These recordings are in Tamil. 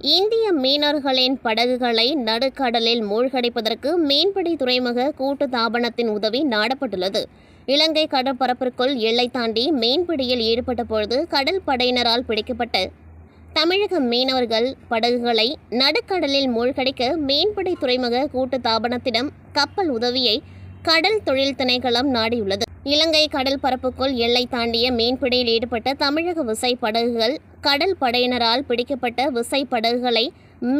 இந்திய மீனவர்களின் படகுகளை நடுக்கடலில் மூழ்கடிப்பதற்கு மீன்பிடி துறைமுக கூட்டு தாபனத்தின் உதவி நாடப்பட்டுள்ளது. இலங்கை கடற்பரப்பிற்குள் எல்லை தாண்டி மீன்பிடியில் ஈடுபட்ட பொழுது கடல் படையினரால் பிடிக்கப்பட்ட தமிழக மீனவர்கள் படகுகளை நடுக்கடலில் மூழ்கடிக்க மீன்பிடி துறைமுக கூட்டு தாபனத்திடம் கப்பல் உதவியை கடல் தொழில் திணைக்களம் நாடியுள்ளது. இலங்கை கடல் பரப்புக்குள் எல்லை தாண்டிய மீன்பிடியில் ஈடுபட்ட தமிழக விசை படகுகள் கடல் படையினரால் பிடிக்கப்பட்ட விசைப்படகுகளை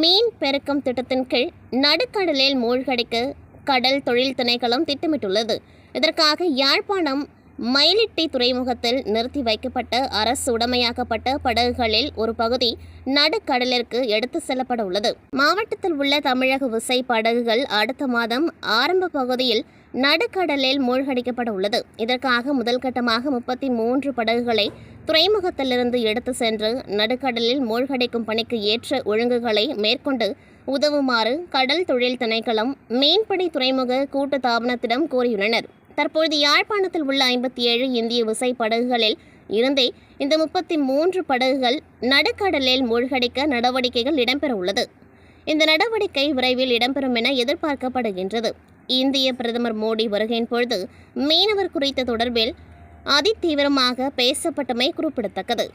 மீன் பெருக்கம் திட்டத்தின் கீழ் நடுக்கடலில் மூழ்கடிக்க கடல் தொழில் திணைக்களம் திட்டமிட்டுள்ளது. இதற்காக யாழ்ப்பாணம் மயிலிட்டி துறைமுகத்தில் நிறுத்தி வைக்கப்பட்ட அரசு உடைமையாக்கப்பட்ட படகுகளில் ஒரு பகுதி நடுக்கடலிற்கு எடுத்து செல்லப்பட உள்ளது மாவட்டத்தில் உள்ள தமிழக விசை படகுகள் அடுத்த மாதம் ஆரம்ப பகுதியில் நடுக்கடலில் மூழ்கடிக்கப்பட உள்ளது. இதற்காக முதல் கட்டமாக முப்பத்தி மூன்று படகுகளை துறைமுகத்திலிருந்து எடுத்து சென்று நடுக்கடலில் மூழ்கடிக்கும் பணிக்கு ஏற்ற ஒழுங்குகளை மேற்கொண்டு உதவுமாறு கடல் தொழில் திணைக்களம் மீன்பிடி துறைமுக கூட்டு தாபனத்திடம் கோரியுள்ளனர். தற்பொழுது யாழ்ப்பாணத்தில் உள்ள ஐம்பத்தி ஏழு இந்திய விசை படகுகளில் இருந்தே இந்த முப்பத்தி மூன்று படகுகள் நடுக்கடலில் மூழ்கடிக்க நடவடிக்கைகள் இடம்பெற உள்ளது. இந்த நடவடிக்கை விரைவில் இடம்பெறும் என எதிர்பார்க்கப்படுகின்றது. இந்திய பிரதமர் மோடி வருகையின் பொழுது மீனவர் குறித்த தொடர்பில் அதிதீவிரமாக பேசப்பட்டமை குறிப்பிடத்தக்கது.